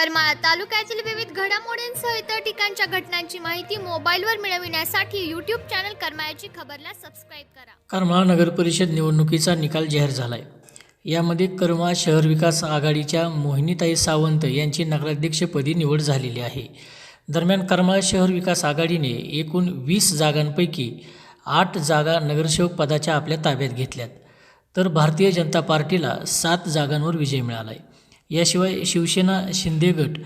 करमाळा तालुक्यातील विविध घडामोडींसह इतर ठिकाणच्या घटनांची माहिती मोबाईलवर मिळविण्यासाठी यूट्यूब चॅनल करमाळ्याची खबरला सबस्क्राईब करा. करमाळा नगर परिषद निवडणुकीचा निकाल जाहीर झाला आहे यामध्ये करमाळा शहर विकास आघाडीच्या मोहिनीताई सावंत यांची नगराध्यक्षपदी निवड झालेली आहे. दरम्यान करमाळा शहर विकास आघाडीने एकूण वीस जागांपैकी आठ जागा नगरसेवक पदाच्या आपल्या ताब्यात घेतल्यात. तर भारतीय जनता पार्टीला सात जागांवर विजय मिळाला आहे याशिवाय शिवसेना शिंदे गट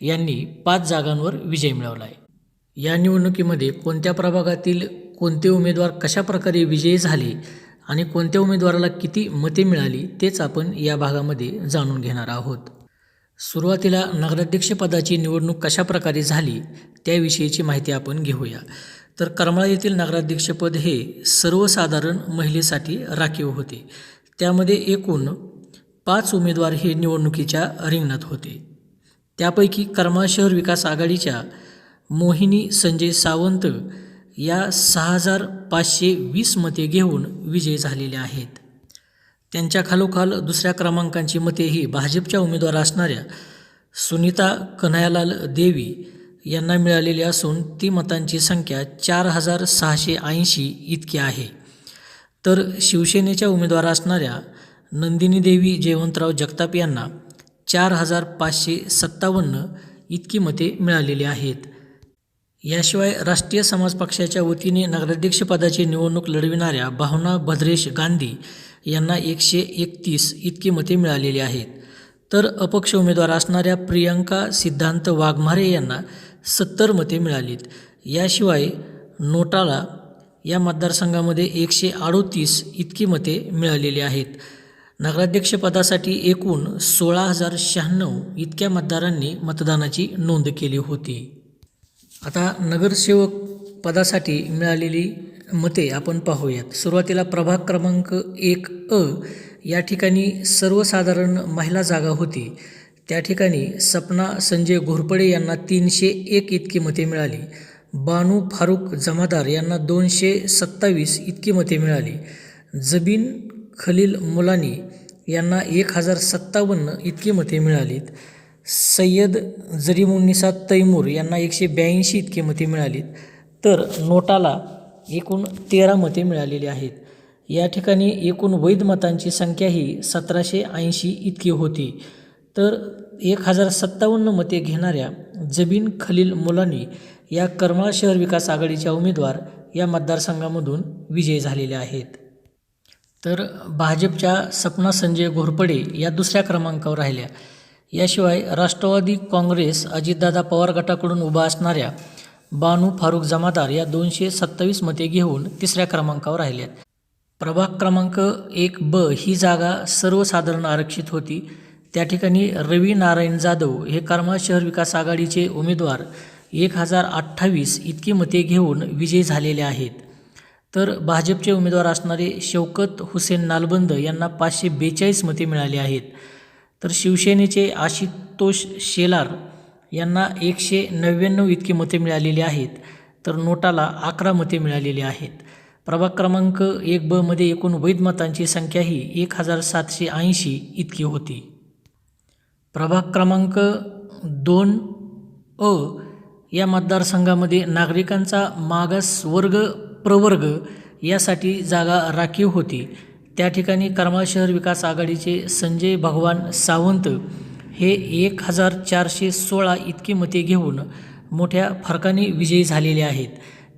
यांनी पाच जागांवर विजय मिळवला आहे. या निवडणुकीमध्ये कोणत्या प्रभागातील कोणते उमेदवार कशा प्रकारे विजयी झाले आणि कोणत्या उमेदवाराला किती मते मिळाली तेच आपण या भागामध्ये जाणून घेणार आहोत. सुरुवातीला नगराध्यक्षपदाची निवडणूक कशा प्रकारे झाली त्याविषयीची माहिती आपण घेऊया. तर करमाळा येथील नगराध्यक्षपद हे सर्वसाधारण महिलेसाठी राखीव होते. त्यामध्ये एकूण पाच उमेदवार हे निवडणुकीच्या रिंगणात होते. त्यापैकी कर्मा शहर विकास आघाडीच्या मोहिनी संजय सावंत या सहा हजार पाचशे वीस मते घेऊन विजयी झालेल्या आहेत. त्यांच्या खालोखाल दुसऱ्या क्रमांकांची मते ही भाजपच्या उमेदवार असणाऱ्या सुनीता कन्हैयालाल देवी यांना मिळालेली असून ती मतांची संख्या चार हजार सहाशे ऐंशी इतकी आहे. तर शिवसेनेच्या उमेदवार असणाऱ्या नंदिनी देवी जयवंतराव जगताप यांना चार हजार पाचशे सत्तावन्न इतकी मते मिळालेली आहेत. याशिवाय राष्ट्रीय समाज पक्षाच्या वतीने नगराध्यक्षपदाची निवडणूक लढविणाऱ्या भावना भद्रेश गांधी यांना एकशे एकतीस इतकी मते मिळालेली आहेत. तर अपक्ष उमेदवार असणाऱ्या प्रियंका सिद्धांत वाघमारे यांना सत्तर मते मिळालीत. याशिवाय नोटाला या मतदारसंघामध्ये एकशे अडोतीस इतकी मते मिळालेली आहेत. नगराध्यक्षपदासाठी एकूण सोळा हजार शहाण्णव इतक्या मतदारांनी मतदानाची नोंद केली होती. आता नगरसेवक पदासाठी मिळालेली मते आपण पाहूयात. सुरुवातीला प्रभाग क्रमांक एक अ या ठिकाणी सर्वसाधारण महिला जागा होती. त्या ठिकाणी सपना संजय घोरपडे यांना तीनशे एक इतकी मते मिळाली. बानू फारुख जमादार यांना दोनशे सत्तावीस इतकी मते मिळाली. जबीन खलील मुलानी यांना एक हजार सत्तावन्न इतकी मते मिळालीत. सय्यद जरीमुन्निसा तैमूर यांना एकशे ब्याऐंशी इतकी मते मिळालीत. तर नोटाला एकूण तेरा मते मिळालेली आहेत. या ठिकाणी एकूण वैध मतांची संख्या ही सतराशे ऐंशी इतकी होती. तर एक हजार सत्तावन्न मते घेणाऱ्या जबीन खलील मुलानी या करमाळा शहर विकास आघाडीच्या उमेदवार या मतदारसंघामधून विजयी झालेल्या आहेत. तर भाजपच्या सपना संजय घोरपडे या दुसऱ्या क्रमांकावर राहिल्या. याशिवाय राष्ट्रवादी काँग्रेस अजितदादा पवार गटाकडून उभा असणाऱ्या बानू फारुख जमादार या दोनशे सत्तावीस मते घेऊन तिसऱ्या क्रमांकावर राहिल्यात प्रभाग क्रमांक एक ब ही जागा सर्वसाधारण आरक्षित होती. त्या ठिकाणी रवी नारायण जाधव हे कर्मा शहर विकास आघाडीचे उमेदवार एक हजार अठ्ठावीस इतकी मते घेऊन विजयी झालेले आहेत. तर भाजपचे उमेदवार असणारे शौकत हुसेन नालबंद यांना पाचशे बेचाळीस मते मिळाली आहेत. तर शिवसेनेचे आशितोष शेलार यांना एकशे नव्याण्णव इतकी मते मिळालेली आहेत. तर नोटाला अकरा मते मिळालेली आहेत. प्रभाग क्रमांक एक ब मध्ये एकूण वैध मतांची संख्या ही एक हजार सातशे ऐंशी इतकी होती. प्रभाग क्रमांक दोन अ या मतदारसंघामध्ये नागरिकांचा मागास वर्ग प्रवर्ग यासाठी जागा राखीव होती. त्या ठिकाणी करमाळ शहर विकास आघाडीचे संजय भगवान सावंत हे एक हजार चारशे सोळा इतकी मते घेऊन मोठ्या फरकाने विजयी झालेले आहेत.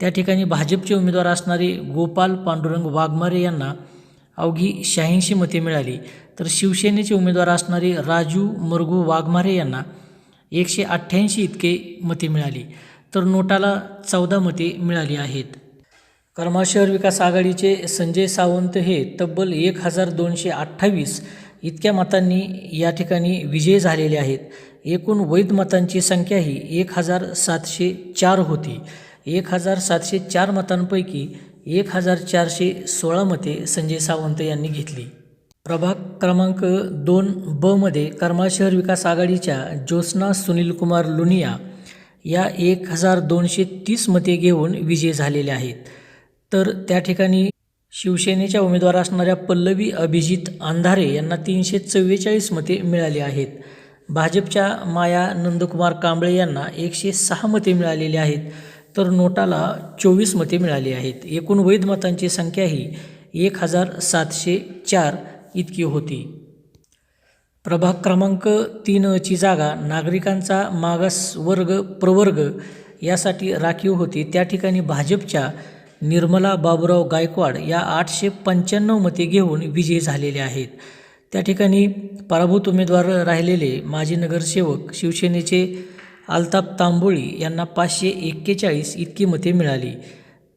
त्या ठिकाणी भाजपचे उमेदवार असणारे गोपाल पांडुरंग वाघमारे यांना अवघी शहाऐंशी मते मिळाली. तर शिवसेनेचे उमेदवार असणारे राजू मरगू वाघमारे यांना एकशे अठ्ठ्याऐंशी इतके मते मिळाली. तर नोटाला चौदा मते मिळाली आहेत. करमाळ शहर विकास आघाडीचे संजय सावंत हे तब्बल एक हजार दोनशे अठ्ठावीस इतक्या मतांनी या ठिकाणी विजयी झालेले आहेत. एकूण वैध मतांची संख्या ही एक हजार सातशे चार होती. एक हजार सातशे चार मतांपैकी एक हजार चारशे सोळा मते संजय सावंत यांनी घेतली. प्रभाग क्रमांक दोन ब मध्ये करमाळ शहर विकास आघाडीच्या ज्योत्स्ना सुनीलकुमार लुनिया या एक हजार दोनशे तीस मते घेऊन विजयी झालेल्या आहेत. तर त्या ठिकाणी शिवसेनेच्या उमेदवार असणाऱ्या पल्लवी अभिजित अंधारे यांना तीनशे चव्वेचाळीस मते मिळाली आहेत. भाजपच्या माया नंदकुमार कांबळे यांना एकशे सहा मते मिळालेली आहेत. तर नोटाला चोवीस मते मिळाली आहेत. एकूण वैध मतांची संख्या ही एक हजार सातशे चार इतकी होती. प्रभाग क्रमांक तीनची जागा नागरिकांचा मागास वर्ग प्रवर्ग यासाठी राखीव होती. त्या ठिकाणी भाजपच्या निर्मला बाबुराव गायकवाड या आठशे पंच्याण्णव मते घेऊन विजयी झालेले आहेत. त्या ठिकाणी पराभूत उमेदवार राहिलेले माजी नगरसेवक शिवसेनेचे अल्ताप तांबोळी यांना पाचशे एक्केचाळीस इतकी मते मिळाली.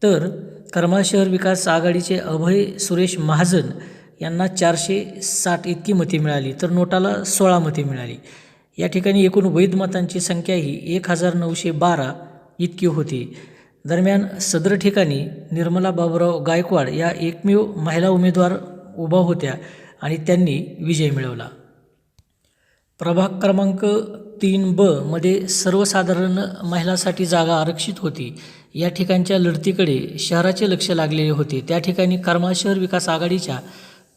तर करमाळ शहर विकास आघाडीचे अभय सुरेश महाजन यांना चारशे साठ इतकी मते मिळाली तर नोटाला सोळा मते मिळाली. या ठिकाणी एकूण वैध मतांची संख्या ही एक हजार नऊशे बारा इतकी होती. दरम्यान सदर ठिकाणी निर्मला बाबुराव गायकवाड या एकमेव महिला उमेदवार उभा होत्या आणि त्यांनी विजय मिळवला. प्रभाग क्रमांक तीन ब मध्ये सर्वसाधारण महिलांसाठी जागा आरक्षित होती. या ठिकाणच्या लढतीकडे शहराचे लक्ष लागलेले होते. त्या ठिकाणी करमाळ शहर विकास आघाडीच्या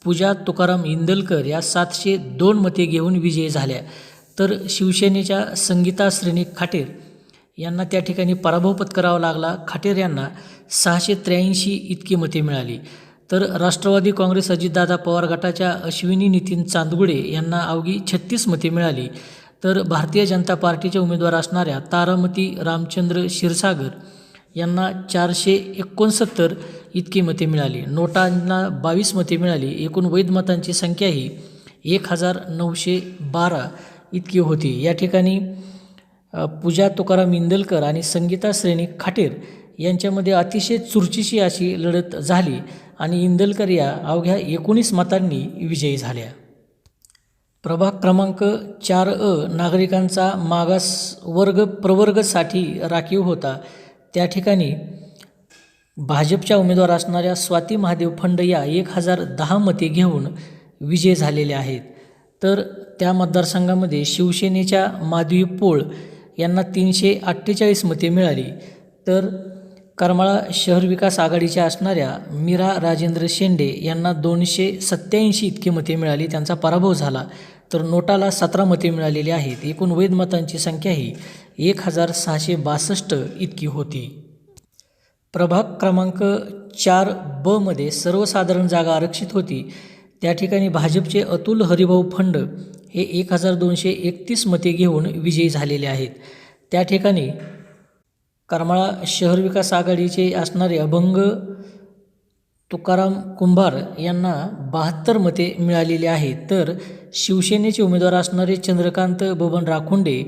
पूजा तुकाराम इंदलकर या सातशे दोन मते घेऊन विजयी झाल्या. तर शिवसेनेच्या संगीता श्रेणी खाटेर यांना त्या ठिकाणी पराभव पत्करावा लागला. खाटेर यांना सहाशे त्र्याऐंशी इतकी मते मिळाली. तर राष्ट्रवादी काँग्रेस अजितदादा पवार गटाच्या अश्विनी नितीन चांदगुडे यांना अवघी छत्तीस मते मिळाली. तर भारतीय जनता पार्टीचे उमेदवार असणाऱ्या तारामती रामचंद्र क्षीरसागर यांना चारशे एकोणसत्तर इतकी मते मिळाली. नोटांना बावीस मते मिळाली. एकूण वैध मतांची संख्या ही एक हजार नऊशे बारा इतकी होती. या ठिकाणी पूजा तुकाराम इंदलकर आणि संगीता श्रेणी खाटेर यांच्यामध्ये अतिशय चुरचीशी अशी लढत झाली आणि इंदलकर या अवघ्या एकोणीस मतांनी विजयी झाल्या. प्रभाग क्रमांक चार अ नागरिकांचा मागास वर्ग प्रवर्गसाठी राखीव होता. त्या ठिकाणी भाजपच्या उमेदवार असणाऱ्या स्वाती महादेव फंड या एक हजार दहा मते घेऊन विजय झालेल्या आहेत. तर त्या मतदारसंघामध्ये शिवसेनेच्या माधवी पोळ यांना तीनशे अठ्ठेचाळीस मते मिळाली. तर करमाळा शहर विकास आघाडीच्या असणाऱ्या मीरा राजेंद्र शेंडे यांना दोनशे सत्याऐंशी इतकी मते मिळाली. त्यांचा पराभव झाला. तर नोटाला सतरा मते मिळालेली आहेत. एकूण वैध मतांची संख्या ही एक हजार सहाशे बासष्ट इतकी होती. प्रभाग क्रमांक चार ब मध्ये सर्वसाधारण जागा आरक्षित होती. त्या ठिकाणी भाजपचे अतुल हरिभाऊ फंड हे एक हजार दोनशे एकतीस मते घेऊन विजयी झालेले आहेत. त्या ठिकाणी करमाळा शहर विकास आघाडीचे असणारे अभंग तुकाराम कुंभार यांना बहात्तर मते मिळालेली आहेत. तर शिवसेनेचे उमेदवार असणारे चंद्रकांत बबन राखुंडे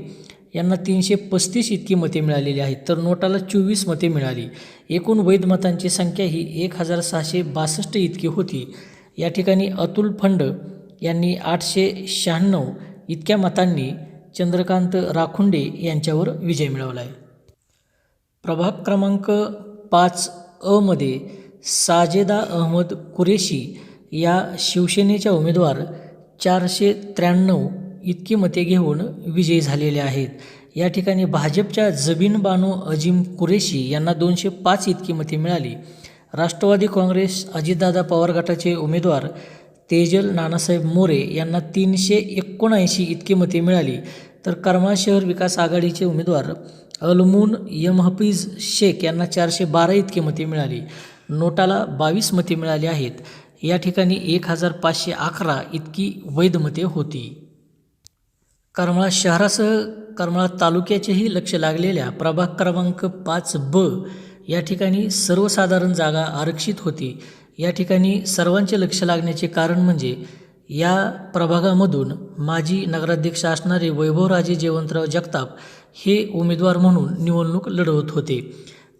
यांना तीनशे पस्तीस इतकी मते मिळालेली आहेत. तर नोटाला चोवीस मते मिळाली. एकूण वैध मतांची संख्या ही एक हजार सहाशे बासष्ट इतकी होती. या ठिकाणी अतुल फंड यांनी आठशे शहाण्णव इतक्या मतांनी चंद्रकांत राखुंडे यांच्यावर विजय मिळवला आहे प्रभाग क्रमांक पाच अमध्ये साजेदा अहमद कुरेशी या शिवसेनेच्या उमेदवार चारशे त्र्याण्णव इतकी मते घेऊन विजयी झालेले आहेत. या ठिकाणी भाजपच्या जबीन बानो अजिम कुरेशी यांना दोनशे पाच इतकी मते मिळाली. राष्ट्रवादी काँग्रेस अजितदादा पवार गटाचे उमेदवार तेजल नानासाहेब मोरे यांना तीनशे एकोणऐंशी इतकी मते मिळाली. तर करमाळ शहर विकास आघाडीचे उमेदवार अलमून यम हफीज शेख यांना चारशे बारा इतकी मते मिळाली. नोटाला बावीस मते मिळाली आहेत. या ठिकाणी एक हजार पाचशे अकरा इतकी वैध मते होती. करमाळा शहरासह करमाळा तालुक्याचेही लक्ष लागलेल्या प्रभाग क्रमांक पाच ब या ठिकाणी सर्वसाधारण जागा आरक्षित होती. या ठिकाणी सर्वांचे लक्ष लागण्याचे कारण म्हणजे या प्रभागामधून माजी नगराध्यक्ष असणारे वैभवराजे जयवंतराव जगताप हे उमेदवार म्हणून निवडणूक लढवत होते.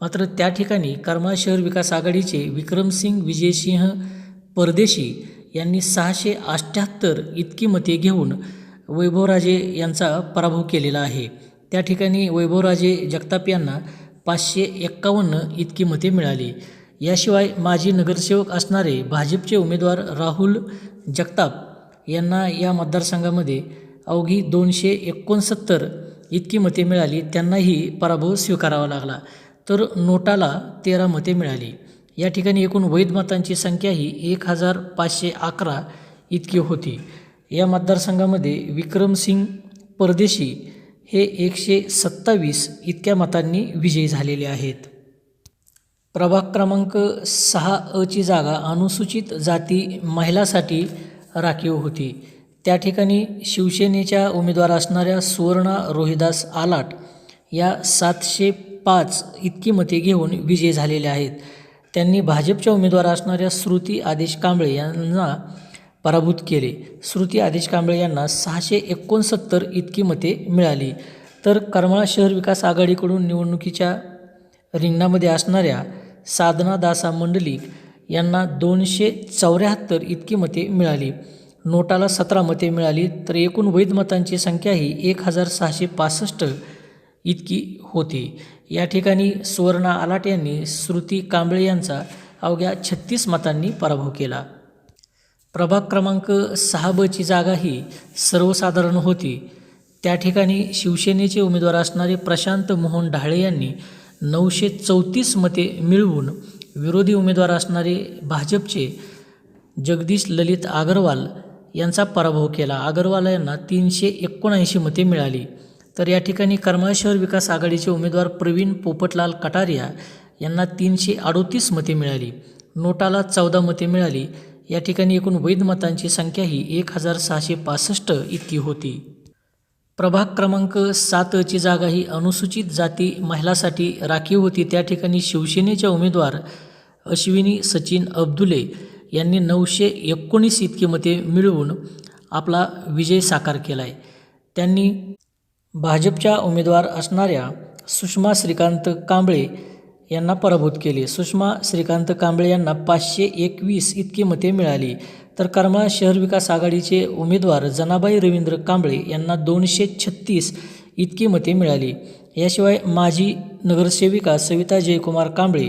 मात्र त्या ठिकाणी करमाळ शहर विकास आघाडीचे विक्रमसिंग विजयसिंह परदेशी यांनी सहाशे अठ्ठ्याहत्तर इतकी मते घेऊन वैभवराजे यांचा पराभव केलेला आहे. त्या ठिकाणी वैभवराजे जगताप यांना पाचशे एक्कावन्न इतकी मते मिळाली. याशिवाय माजी नगरसेवक असणारे भाजपचे उमेदवार राहुल जगताप यांना या मतदारसंघामध्ये अवघी दोनशे एकोणसत्तर इतकी मते मिळाली. त्यांनाही पराभव स्वीकारावा लागला. तर नोटाला तेरा मते मिळाली. या ठिकाणी एकूण वैध मतांची संख्या ही एक हजार पाचशे अकरा इतकी होती. या मतदारसंघामध्ये विक्रमसिंग परदेशी हे एकशे सत्तावीस इतक्या मतांनी विजयी झालेले आहेत. प्रभाग क्रमांक सहा अची जागा अनुसूचित जाती महिलासाठी राखीव होती. त्या ठिकाणी शिवसेनेच्या उमेदवार असणाऱ्या सुवर्णा रोहिदास आलाट या सातशे पाच इतकी मते घेऊन विजयी झालेल्या आहेत. त्यांनी भाजपच्या उमेदवार असणाऱ्या श्रुती आदेश कांबळे यांना पराभूत केले. श्रुती आदेश कांबळे यांना सहाशे एकोणसत्तर इतकी मते मिळाली. तर करमाळा शहर विकास आघाडीकडून निवडणुकीच्या रिंगणामध्ये असणाऱ्या साधना दासा मंडलिक यांना दोनशे चौऱ्याहत्तर इतकी मते मिळाली. नोटाला सतरा मते मिळाली तर एकूण वैध मतांची संख्या ही एक हजार सहाशे पासष्ट इतकी होती. या ठिकाणी सुवर्णा आलाट यांनी श्रुती कांबळे यांचा अवघ्या छत्तीस मतांनी पराभव केला. प्रभाग क्रमांक सहा बची जागा ही सर्वसाधारण होती. त्या ठिकाणी शिवसेनेचे उमेदवार असणारे प्रशांत मोहन ढाळे यांनी नऊशे चौतीस मते मिळवून विरोधी उमेदवार असणारे भाजपचे जगदीश ललित आगरवाल यांचा पराभव केला. आगरवाल यांना तीनशे एकोणऐंशी मते मिळाली. तर या ठिकाणी करमाळ शहर विकास आघाडीचे उमेदवार प्रवीण पोपटलाल कटारिया यांना तीनशे अडोतीस मते मिळाली. नोटाला चौदा मते मिळाली. या ठिकाणी एकूण वैध मतांची संख्या ही एक हजार सहाशे पासष्ट इतकी होती. प्रभाग क्रमांक सातची जागा ही अनुसूचित जाती महिलासाठी राखीव होती. त्या ठिकाणी शिवसेनेच्या उमेदवार अश्विनी सचिन अब्दुले यांनी नऊशे एकोणीस इतकी मते मिळवून आपला विजय साकार केला आहे त्यांनी भाजपच्या उमेदवार असणाऱ्या सुषमा श्रीकांत कांबळे यांना पराभूत केले. सुषमा श्रीकांत कांबळे यांना पाचशे एकवीस इतकी मते मिळाली. तर करमाळा शहर विकास आघाडीचे उमेदवार जनाबाई रवींद्र कांबळे यांना दोनशे छत्तीस इतकी मते मिळाली. याशिवाय माजी नगरसेविका सविता जयकुमार कांबळे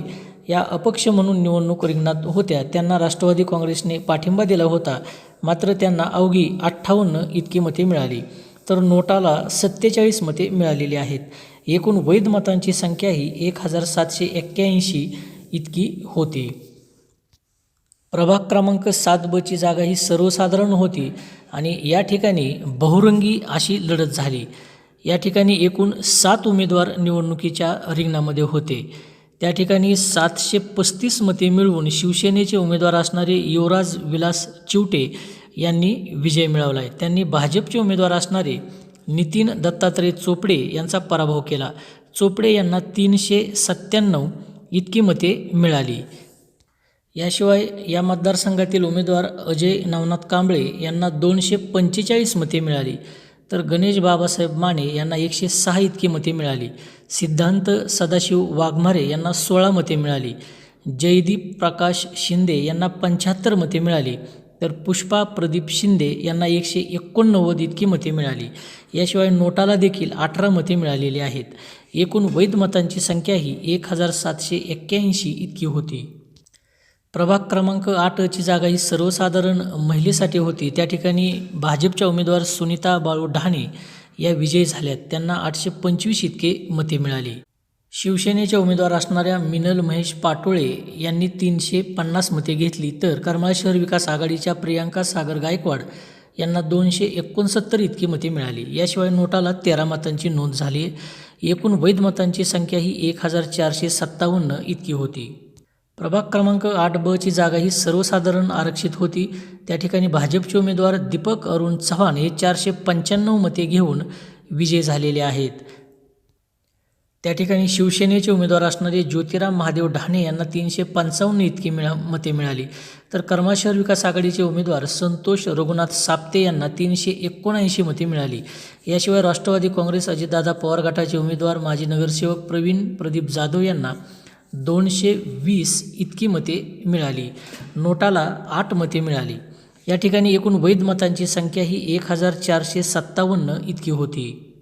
या अपक्ष म्हणून निवडणूक रिंगणात होत्या. त्यांना राष्ट्रवादी काँग्रेसने पाठिंबा दिला होता. मात्र त्यांना अवघी अठ्ठावन्न इतकी मते मिळाली. तर नोटाला सत्तेचाळीस मते मिळालेली आहेत. एकूण वैध मतांची संख्या ही एक हजार सातशे एक्क्याऐंशी इतकी होती. प्रभाग क्रमांक सात बची जागा ही सर्वसाधारण होती आणि या ठिकाणी बहुरंगी अशी लढत झाली. या ठिकाणी एकूण सात उमेदवार निवडणुकीच्या रिंगणामध्ये होते. त्या ठिकाणी सातशे पस्तीस मते मिळवून शिवसेनेचे उमेदवार असणारे युवराज विलास चिवटे यांनी विजय मिळवला आहे त्यांनी भाजपचे उमेदवार असणारे नितीन दत्तात्रय चोपडे यांचा पराभव केला. चोपडे यांना तीनशे सत्त्याण्णव इतकी मते मिळाली. याशिवाय या मतदारसंघातील उमेदवार अजय नवनाथ कांबळे यांना दोनशे पंचेचाळीस मते मिळाली. तर गणेश बाबासाहेब माने यांना एकशे सहा इतकी मते मिळाली. सिद्धांत सदाशिव वाघमारे यांना सोळा मते मिळाली. जयदीप प्रकाश शिंदे यांना पंच्याहत्तर मते मिळाली. तर पुष्पा प्रदीप शिंदे यांना एकशे एकोणनव्वद इतकी मते मिळाली. याशिवाय नोटाला देखील अठरा मते मिळालेली आहेत. एकूण वैध मतांची संख्या ही एक हजार सातशे एक्क्याऐंशी इतकी होती. प्रभाग क्रमांक आठची जागा ही सर्वसाधारण महिलेसाठी होती. त्या ठिकाणी भाजपच्या उमेदवार सुनीता बाळू ढाणे या विजयी झाल्यात. त्यांना आठशे पंचवीस इतके मते मिळाली. शिवसेनेच्या उमेदवार असणाऱ्या मिनल महेश पाटोळे यांनी तीनशे पन्नास मते घेतली. तर करमाळा शहर विकास आघाडीच्या प्रियांका सागर गायकवाड यांना दोनशे एकोणसत्तर इतकी मते मिळाली. याशिवाय नोटाला तेरा मतांची नोंद झाली. एकूण वैध मतांची संख्या ही एक हजार चारशे सत्तावन्न इतकी होती. प्रभाग क्रमांक आठ ब ची जागा ही सर्वसाधारण आरक्षित होती. त्या ठिकाणी भाजपचे उमेदवार दीपक अरुण चव्हाण हे चारशे पंच्याण्णव मते घेऊन विजय झालेले आहेत. त्या ठिकाणी शिवसेनेचे उमेदवार असणारे ज्योतिराम महादेव ढाणे यांना तीनशे पंचावन्न इतकी मिळा मते मिळाली. तर कर्मा शहर विकास आघाडीचे उमेदवार संतोष रघुनाथ साप्ते यांना तीनशे एकोणऐंशी मते मिळाली. याशिवाय राष्ट्रवादी काँग्रेस अजितदादा पवार गटाचे उमेदवार माजी नगरसेवक प्रवीण प्रदीप जाधव यांना दोनशे वीस इतकी मते मिळाली. नोटाला आठ मते मिळाली. या ठिकाणी एकूण वैध मतांची संख्या ही एक हजार चारशे सत्तावन्न इतकी होती.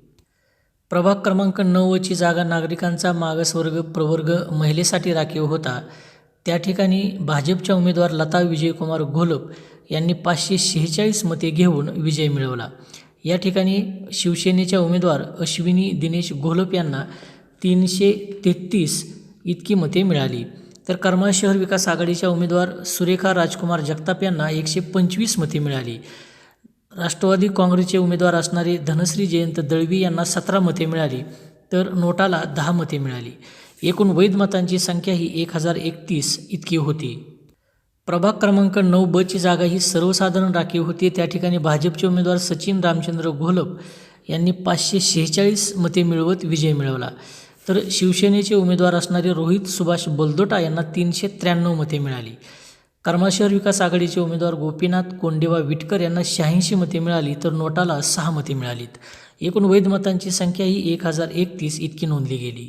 प्रभाग क्रमांक नऊची जागा नागरिकांचा मागासवर्ग प्रवर्ग महिलेसाठी राखीव होता. त्या ठिकाणी भाजपच्या उमेदवार लता विजयकुमार घोलप यांनी पाचशे शेहेचाळीस मते घेऊन विजय मिळवला. या ठिकाणी शिवसेनेच्या उमेदवार अश्विनी दिनेश घोलप यांना तीनशे तेहतीस इतकी मते मिळाली. तर करमाळ शहर विकास आघाडीच्या उमेदवार सुरेखा राजकुमार जगताप यांना एकशे पंचवीस मते मिळाली. राष्ट्रवादी काँग्रेसचे उमेदवार असणारे धनश्री जयंत दळवी यांना सतरा मते मिळाली तर नोटाला दहा मते मिळाली. एकूण वैध मतांची संख्या ही एक हजार एकतीस इतकी होती. प्रभाग क्रमांक नऊ बची जागा ही सर्वसाधारण राखीव होती. त्या ठिकाणी भाजपचे उमेदवार सचिन रामचंद्र घोलप यांनी पाचशे शेहेचाळीस मते मिळवत विजय मिळवला. तर शिवसेनेचे उमेदवार असणारे रोहित सुभाष बलदोटा यांना तीनशे त्र्याण्णव मते मिळाली. कर्माशहर विकास आघाडीचे उमेदवार गोपीनाथ कोंडेवा विटकर यांना शहाऐंशी मते मिळाली तर नोटाला सहा मते मिळालीत. एकूण वैध मतांची संख्या ही एक हजार एकतीस इतकी नोंदली गेली.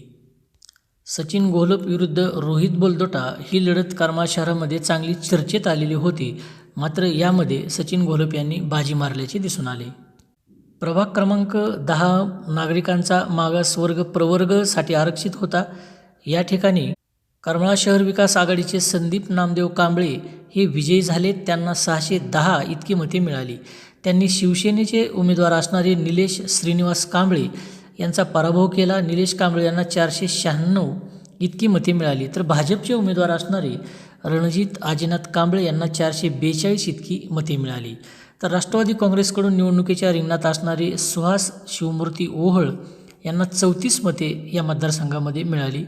सचिन घोलप विरुद्ध रोहित बोलदोटा ही लढत करमाळ शहरामध्ये चांगली चर्चेत आलेली होती मात्र यामध्ये सचिन घोलप यांनी बाजी मारल्याचे दिसून आले. प्रभाग क्रमांक दहा नागरिकांचा मागासवर्ग प्रवर्गसाठी आरक्षित होता. या ठिकाणी करमाळा शहर विकास आघाडीचे संदीप नामदेव कांबळे हे विजयी झाले त्यांना सहाशे दहा इतकी मते मिळाली. त्यांनी शिवसेनेचे उमेदवार असणारे निलेश श्रीनिवास कांबळे यांचा पराभव केला. निलेश कांबळे यांना चारशे शहाण्णव इतकी मते मिळाली. तर भाजपचे उमेदवार असणारे रणजित आजीनाथ कांबळे यांना चारशे बेचाळीस इतकी मते मिळाली. तर राष्ट्रवादी काँग्रेसकडून निवडणुकीच्या रिंगणात असणारे सुहास शिवमूर्ती ओहळ यांना चौतीस मते या मतदारसंघामध्ये मिळाली.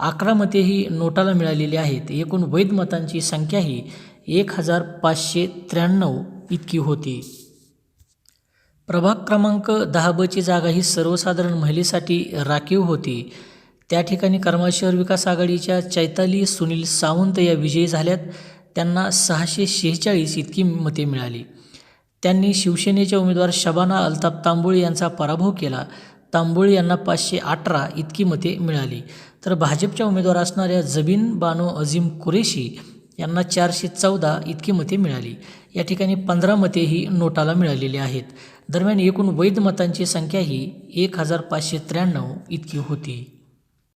अकरा मते ही नोटाला मिळालेली आहेत. एकूण वैध मतांची संख्या ही एक हजार पाचशे त्र्याण्णव इतकी होती. प्रभाग क्रमांक दहा बची जागा ही सर्वसाधारण महिलेसाठी राखीव होती. त्या ठिकाणी करमाळ शहर विकास आघाडीच्या चैताली सुनील सावंत या विजयी झाल्यात. त्यांना सहाशे शेहेचाळीस इतकी मते मिळाली. त्यांनी शिवसेनेच्या उमेदवार शबाना अल्ताफ तांबोळी यांचा पराभव केला. तांबोळी यांना पाचशे अठरा इतकी मते मिळाली. तर भाजपच्या उमेदवार असणाऱ्या जबीन बानो अझीम कुरेशी यांना चारशे चौदा इतकी मते मिळाली. या ठिकाणी पंधरा मते ही नोटाला मिळालेली आहेत. दरम्यान एकूण वैध मतांची संख्या ही एक हजार पाचशे त्र्याण्णव इतकी होती.